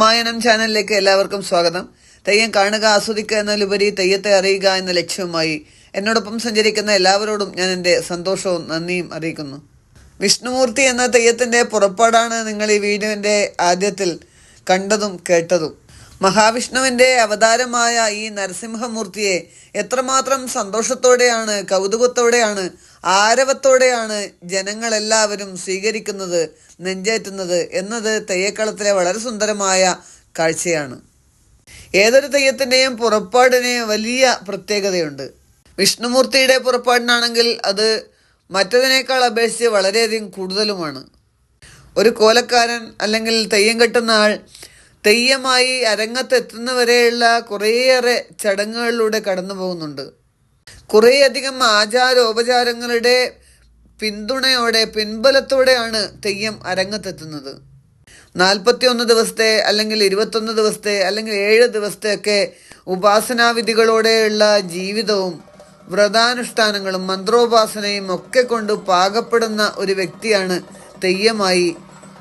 പത്മായനം ചാനലിലേക്ക് എല്ലാവർക്കും സ്വാഗതം. തെയ്യം കാണുക ആസ്വദിക്കുക എന്നതിലുപരി തെയ്യത്തെ അറിയുക എന്ന ലക്ഷ്യവുമായി എന്നോടൊപ്പം സഞ്ചരിക്കുന്ന എല്ലാവരോടും ഞാൻ എന്റെ സന്തോഷവും നന്ദിയും അറിയിക്കുന്നു. വിഷ്ണുമൂർത്തി എന്ന തെയ്യത്തിന്റെ പുറപ്പാടാണ് നിങ്ങൾ ഈ വീഡിയോന്റെ ആദ്യത്തിൽ കണ്ടതും കേട്ടതും. മഹാവിഷ്ണുവിന്റെ അവതാരമായ ഈ നരസിംഹമൂർത്തിയെ എത്രമാത്രം സന്തോഷത്തോടെയാണ് കൗതുകത്തോടെയാണ് ആരവത്തോടെയാണ് ജനങ്ങളെല്ലാവരും സ്വീകരിക്കുന്നത് നെഞ്ചേറ്റുന്നത് എന്നത് തെയ്യക്കളത്തിലെ വളരെ സുന്ദരമായ കാഴ്ചയാണ്. ഏതൊരു തെയ്യത്തിന്റെയും പുറപ്പാടിന് വലിയ പ്രത്യേകതയുണ്ട്. വിഷ്ണുമൂർത്തിയുടെ പുറപ്പാടിനാണെങ്കിൽ അത് മറ്റതിനേക്കാൾ അപേക്ഷിച്ച് വളരെയധികം കൂടുതലുമാണ്. ഒരു കോലക്കാരൻ അല്ലെങ്കിൽ തെയ്യം കെട്ടുന്ന ആൾ തെയ്യമായി അരങ്ങത്തെത്തുന്നവരെയുള്ള കുറേയേറെ ചടങ്ങുകളിലൂടെ കടന്നു പോകുന്നുണ്ട്. കുറേയധികം ആചാരോപചാരങ്ങളുടെ പിന്തുണയോടെ പിൻബലത്തോടെയാണ് തെയ്യം അരങ്ങത്തെത്തുന്നത്. നാൽപ്പത്തിയൊന്ന് ദിവസത്തെ അല്ലെങ്കിൽ ഇരുപത്തൊന്ന് ദിവസത്തെ അല്ലെങ്കിൽ ഏഴ് ദിവസത്തെയൊക്കെ ഉപാസനാവിധികളോടെയുള്ള ജീവിതവും വ്രതാനുഷ്ഠാനങ്ങളും മന്ത്രോപാസനയും ഒക്കെ കൊണ്ട് പാകപ്പെടുന്ന ഒരു വ്യക്തിയാണ് തെയ്യമായി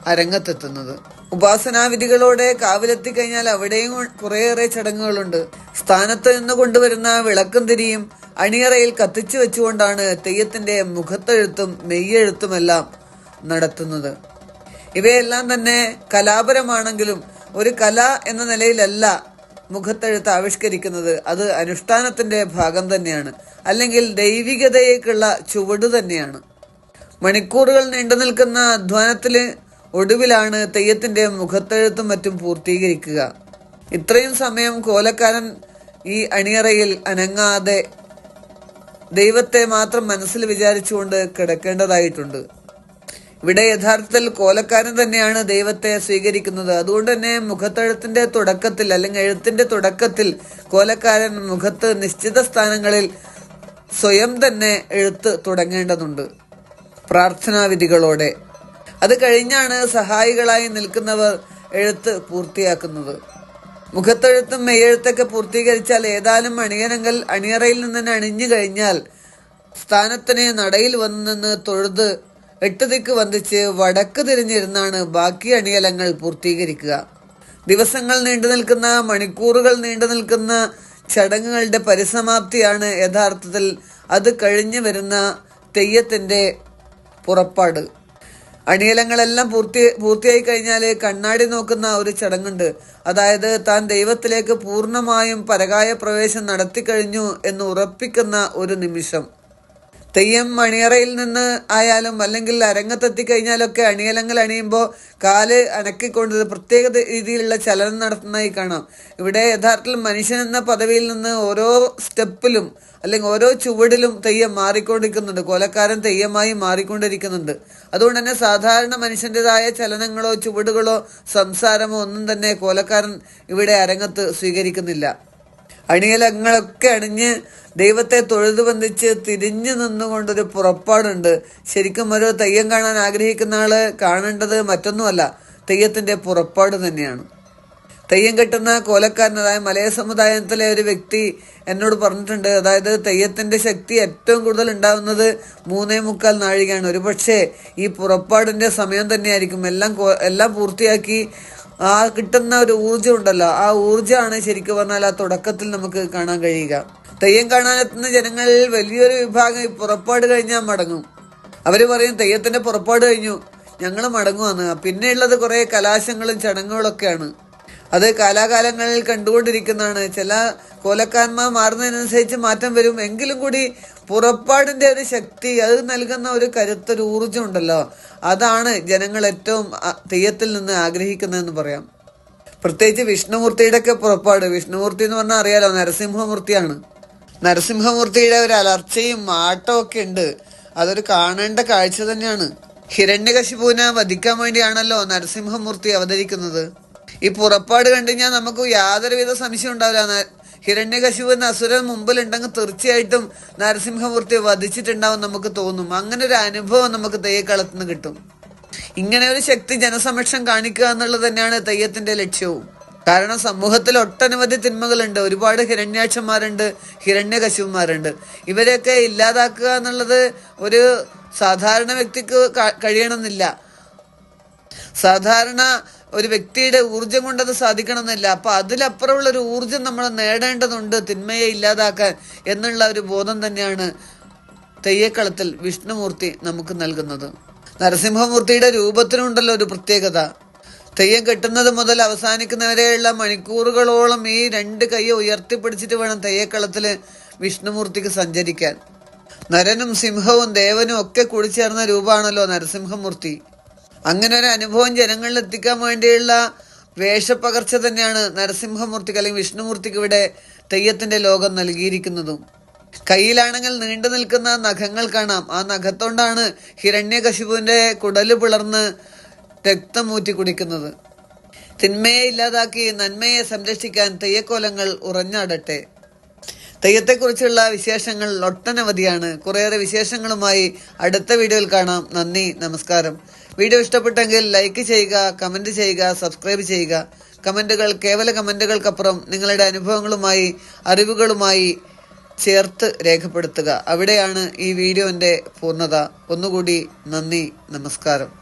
അരങ്ങത്തെത്തുന്നത് ഉപാസനാവിധികളോടെ കാവിലെത്തി കഴിഞ്ഞാൽ അവിടെയും കുറേയേറെ ചടങ്ങുകളുണ്ട്. സ്ഥാനത്ത് നിന്ന് കൊണ്ടുവരുന്ന വിളക്കും തിരിയും അണിയറയിൽ കത്തിച്ചു വെച്ചുകൊണ്ടാണ് തെയ്യത്തിന്റെ മുഖത്തെഴുത്തും മെയ്യെഴുത്തുമെല്ലാം നടത്തുന്നത്. ഇവയെല്ലാം തന്നെ കലാപരമാണെങ്കിലും ഒരു കല എന്ന നിലയിലല്ല മുഖത്തെഴുത്ത് ആവിഷ്കരിക്കുന്നത്. അത് അനുഷ്ഠാനത്തിന്റെ ഭാഗം തന്നെയാണ്. അല്ലെങ്കിൽ ദൈവികതയേക്കുള്ള ചുവട് തന്നെയാണ്. മണിക്കൂറുകൾ നീണ്ടു നിൽക്കുന്ന അധ്വാനത്തിൽ ഒടുവിലാണ് തെയ്യത്തിന്റെ മുഖത്തെഴുത്തും മറ്റും പൂർത്തീകരിക്കുക. ഇത്രയും സമയം കോലക്കാരൻ ഈ അണിയറയിൽ അനങ്ങാതെ ദൈവത്തെ മാത്രം മനസ്സിൽ വിചാരിച്ചുകൊണ്ട് കിടക്കേണ്ടതായിട്ടുണ്ട്. ഇവിടെ യഥാർത്ഥത്തിൽ കോലക്കാരൻ തന്നെയാണ് ദൈവത്തെ സ്വീകരിക്കുന്നത്. അതുകൊണ്ട് തന്നെ മുഖത്തെഴുത്തിന്റെ തുടക്കത്തിൽ അല്ലെങ്കിൽ എഴുത്തിന്റെ തുടക്കത്തിൽ കോലക്കാരൻ മുഖത്ത് നിശ്ചിത സ്ഥാനങ്ങളിൽ സ്വയം തന്നെ എഴുത്ത് തുടങ്ങേണ്ടതുണ്ട് പ്രാർത്ഥനാവിധികളോടെ. അത് കഴിഞ്ഞാണ് സഹായികളായി നിൽക്കുന്നവർ എഴുത്ത് പൂർത്തിയാക്കുന്നത്. മുഖത്തെഴുത്തും മെയ്യെഴുത്തൊക്കെ പൂർത്തീകരിച്ചാൽ ഏതാനും അണിയനങ്ങൾ അണിയറയിൽ നിന്ന് അണിഞ്ഞു കഴിഞ്ഞാൽ സ്ഥാനത്തിന് നടയിൽ വന്നു നിന്ന് തൊഴുത് എട്ട് ദിക്ക് വന്ദിച്ച് വടക്ക് തിരിഞ്ഞിരുന്നാണ് ബാക്കി അണിയലങ്ങൾ പൂർത്തീകരിക്കുക. ദിവസങ്ങൾ നീണ്ടു നിൽക്കുന്ന മണിക്കൂറുകൾ നീണ്ടു നിൽക്കുന്ന ചടങ്ങുകളുടെ പരിസമാപ്തിയാണ് യഥാർത്ഥത്തിൽ അത് കഴിഞ്ഞു വരുന്ന തെയ്യത്തിന്റെ പുറപ്പാട്. അണിയലങ്ങളെല്ലാം പൂർത്തി പൂർത്തിയായി കഴിഞ്ഞാൽ കണ്ണാടി നോക്കുന്ന ഒരു ചടങ്ങുണ്ട്. അതായത് താൻ ദൈവത്തിലേക്ക് പൂർണമായും പരകായ പ്രവേശം നടത്തിക്കഴിഞ്ഞു എന്ന് ഉറപ്പിക്കുന്ന ഒരു നിമിഷം. തെയ്യം അണിയറയിൽ നിന്ന് ആയാലും അല്ലെങ്കിൽ അരങ്ങത്തെത്തി കഴിഞ്ഞാലൊക്കെ അണിയലങ്ങൾ അണിയുമ്പോൾ കാൽ അനക്കിക്കൊണ്ട് പ്രത്യേക രീതിയിലുള്ള ചലനം നടത്തുന്നതായി കാണാം. ഇവിടെ യഥാർത്ഥത്തിൽ മനുഷ്യൻ എന്ന പദവിയിൽ നിന്ന് ഓരോ സ്റ്റെപ്പിലും അല്ലെങ്കിൽ ഓരോ ചുവടിലും തെയ്യം മാറിക്കൊണ്ടിരിക്കുന്നുണ്ട്. കൊലക്കാരൻ തെയ്യമായി മാറിക്കൊണ്ടിരിക്കുന്നുണ്ട്. അതുകൊണ്ട് തന്നെ സാധാരണ മനുഷ്യന്റെതായ ചലനങ്ങളോ ചുവടുകളോ സംസാരമോ ഒന്നും തന്നെ കൊലക്കാരൻ ഇവിടെ അരങ്ങത്ത് സ്വീകരിക്കുന്നില്ല. അണിയലങ്ങളൊക്കെ അണിഞ്ഞ് ദൈവത്തെ തൊഴുതു ബന്ധിച്ച് തിരിഞ്ഞു നിന്നുകൊണ്ടൊരു പുറപ്പാടുണ്ട്. ശരിക്കും ഒരു തെയ്യം കാണാൻ ആഗ്രഹിക്കുന്ന ആൾ കാണേണ്ടത് മറ്റൊന്നുമല്ല തെയ്യത്തിന്റെ പുറപ്പാട് തന്നെയാണ്. തെയ്യം കെട്ടുന്ന കോലക്കാരൻ അതായത് മലയ സമുദായത്തിലെ ഒരു വ്യക്തി എന്നോട് പറഞ്ഞിട്ടുണ്ട് അതായത് തെയ്യത്തിന്റെ ശക്തി ഏറ്റവും കൂടുതൽ ഉണ്ടാവുന്നത് മൂന്നേ മുക്കാൽ നാഴികയാണ്. ഒരുപക്ഷെ ഈ പുറപ്പാടിന്റെ സമയം തന്നെയായിരിക്കും. എല്ലാം എല്ലാം പൂർത്തിയാക്കി ആ കിട്ടുന്ന ഒരു ഊർജം ഉണ്ടല്ലോ ആ ഊർജമാണ് ശരിക്കും പറഞ്ഞാൽ ആ തുടക്കത്തിൽ നമുക്ക് കാണാൻ കഴിയുക. തെയ്യം കാണാനെത്തുന്ന ജനങ്ങളിൽ വലിയൊരു വിഭാഗം ഈ പുറപ്പാട് കഴിഞ്ഞാൽ മടങ്ങും. അവർ പറയും തെയ്യത്തിന്റെ പുറപ്പാട് കഴിഞ്ഞു ഞങ്ങൾ മടങ്ങുവാന്ന്. പിന്നെയുള്ളത് കുറെ കലാശങ്ങളും ചടങ്ങുകളൊക്കെയാണ്. അത് കാലാകാലങ്ങളിൽ കണ്ടുകൊണ്ടിരിക്കുന്നതാണ്. ചില കോലക്കാന്മാർ മാറുന്നതിനനുസരിച്ച് മാറ്റം വരും. എങ്കിലും കൂടി പുറപ്പാടിന്റെ ഒരു ശക്തി അത് നൽകുന്ന ഒരു കരുത്തൊരു ഊർജം ഉണ്ടല്ലോ. അതാണ് ജനങ്ങൾ ഏറ്റവും തെയ്യത്തിൽ നിന്ന് ആഗ്രഹിക്കുന്നതെന്ന് പറയാം. പ്രത്യേകിച്ച് വിഷ്ണുമൂർത്തിയുടെ ഒക്കെ പുറപ്പാട്. വിഷ്ണുമൂർത്തി എന്ന് പറഞ്ഞാൽ അറിയാലോ നരസിംഹമൂർത്തിയാണ്. നരസിംഹമൂർത്തിയുടെ ഒരു അലർച്ചയും ആട്ടവും ഒക്കെ ഉണ്ട്. അതൊരു കാണേണ്ട കാഴ്ച തന്നെയാണ്. ഹിരണ്യകശിപുവിനെ വധിക്കാൻ വേണ്ടിയാണല്ലോ നരസിംഹമൂർത്തി അവതരിക്കുന്നത്. ഈ പുറപ്പാട് കണ്ടു കഴിഞ്ഞാൽ നമുക്ക് യാതൊരുവിധ സംശയം ഉണ്ടാവില്ല. ഹിരണ്യകശിപു അസുരൻ മുമ്പിലുണ്ടെങ്കിൽ തീർച്ചയായിട്ടും നരസിംഹമൂർത്തി വധിച്ചിട്ടുണ്ടാവും നമുക്ക് തോന്നും. അങ്ങനെ ഒരു അനുഭവം നമുക്ക് തെയ്യക്കളത്തുനിന്ന് കിട്ടും. ഇങ്ങനെ ഒരു ശക്തി ജനസമക്ഷം കാണിക്കുക എന്നുള്ളത് തന്നെയാണ് തെയ്യത്തിന്റെ ലക്ഷ്യവും. കാരണം സമൂഹത്തിൽ ഒട്ടനവധി തിന്മകളുണ്ട്. ഒരുപാട് ഹിരണ്യാക്ഷന്മാരുണ്ട് ഹിരണ്യകശിപുമാരുണ്ട്. ഇവരെയൊക്കെ ഇല്ലാതാക്കുക എന്നുള്ളത് ഒരു സാധാരണ വ്യക്തിക്ക് കഴിയണമെന്നില്ല. സാധാരണ ഒരു വ്യക്തിയുടെ ഊർജം കൊണ്ടത് സാധിക്കണമെന്നില്ല. അപ്പൊ അതിലപ്പുറമുള്ള ഒരു ഊർജം നമ്മൾ നേടേണ്ടതുണ്ട് തിന്മയെ ഇല്ലാതാക്കാൻ എന്നുള്ള ഒരു ബോധം തന്നെയാണ് തെയ്യക്കളത്തിൽ വിഷ്ണുമൂർത്തി നമുക്ക് നൽകുന്നത്. നരസിംഹമൂർത്തിയുടെ രൂപത്തിനുണ്ടല്ലോ ഒരു പ്രത്യേകത. തെയ്യം കെട്ടുന്നത് മുതൽ അവസാനിക്കുന്നവരെയുള്ള മണിക്കൂറുകളോളം ഈ രണ്ട് കൈ ഉയർത്തിപ്പിടിച്ചിട്ട് വേണം തെയ്യക്കളത്തിൽ വിഷ്ണുമൂർത്തിക്ക് സഞ്ചരിക്കാൻ. നരനും സിംഹവും ദേവനും ഒക്കെ കൂടിച്ചേർന്ന രൂപമാണല്ലോ നരസിംഹമൂർത്തി. അങ്ങനെ ഒരു അനുഭവം ജനങ്ങളിൽ എത്തിക്കാൻ വേണ്ടിയുള്ള വേഷപ്പകർച്ച തന്നെയാണ് നരസിംഹമൂർത്തിക്ക് അല്ലെങ്കിൽ വിഷ്ണുമൂർത്തിക്ക് ഇവിടെ തെയ്യത്തിന്റെ ലോകം നൽകിയിരിക്കുന്നതും. കയ്യിലാണെങ്കിൽ നീണ്ടു നിൽക്കുന്ന നഖങ്ങൾ കാണാം. ആ നഖത്തോണ്ടാണ് ഹിരണ്യകശിപുവിന്റെ കുടൽ പിളർന്ന് രക്തം ഊറ്റി കുടിക്കുന്നത്. തിന്മയെ ഇല്ലാതാക്കി നന്മയെ സംരക്ഷിക്കാൻ തെയ്യക്കോലങ്ങൾ ഉറഞ്ഞാടട്ടെ. തെയ്യത്തെക്കുറിച്ചുള്ള വിശേഷങ്ങൾ ഒട്ടനവധിയാണ്. കുറേയേറെ വിശേഷങ്ങളുമായി അടുത്ത വീഡിയോയിൽ കാണാം. നന്ദി നമസ്കാരം. വീഡിയോ ഇഷ്ടപ്പെട്ടെങ്കിൽ ലൈക്ക് ചെയ്യുക കമന്റ് ചെയ്യുക സബ്സ്ക്രൈബ് ചെയ്യുക. കമന്റുകൾ കേവല കമന്റുകൾക്കപ്പുറം നിങ്ങളുടെ അനുഭവങ്ങളുമായി അറിവുകളുമായി ചേർത്ത് രേഖപ്പെടുത്തുക. അവിടെയാണ് ഈ വീഡിയോന്റെ പൂർണത. ഒന്നുകൂടി നന്ദി നമസ്കാരം.